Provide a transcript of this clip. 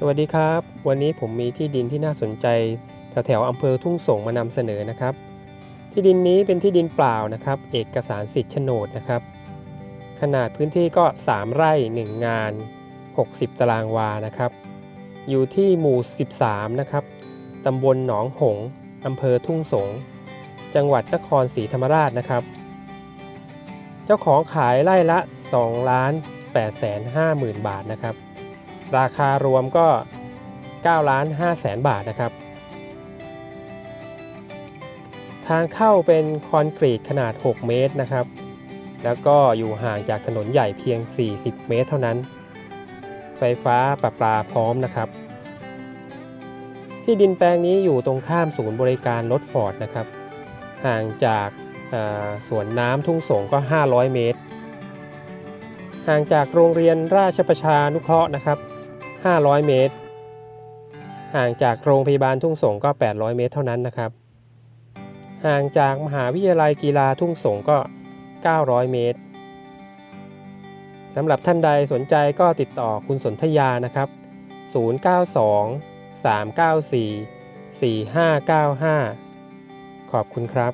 สวัสดีครับ วันนี้ผมมีที่ดินที่น่าสนใจแถวแถวๆอำเภอทุ่งสงมานำเสนอนะครับ ที่ดินนี้เป็นที่ดินเปล่านะครับ เอกสารสิทธิ์โฉนดนะครับ ขนาดพื้นที่ก็ 3 ไร่ 1 งาน 60 ตารางวานะครับ อยู่ที่หมู่ 13 นะครับตำบลหนองหงอำเภอทุ่งสง จังหวัดนครศรีธรรมราชนะครับ เจ้าของขายไร่ละ2ล้าน8แสน5หมื่นบาทนะครับ ราคารวมก็9ล้าน5แสนบาทนะครับ ทางเข้าเป็นคอนกรีตขนาด 6 เมตรนะครับ แล้วก็อยู่ห่างจากถนนใหญ่เพียง 40 เมตรเท่านั้น ไฟฟ้าประปาพร้อมนะครับ ที่ดินแปลงนี้อยู่ตรงข้ามศูนย์บริการรถฟอร์ดนะครับ ห่างจากสวนน้ำทุ่งสงก็ 500 เมตร ห่างจากโรงเรียนราชประชานุเคราะห์นะครับ 500 เมตร ห่างจากโรงพยาบาลทุ่งสงก็ 800 เมตรเท่านั้นนะครับ ห่างจากมหาวิทยาลัยกีฬาทุ่งสงก็ 900 เมตรสำหรับท่านใดสนใจก็ติดต่อคุณสนธยานะครับ 092 394 4595 ขอบคุณครับ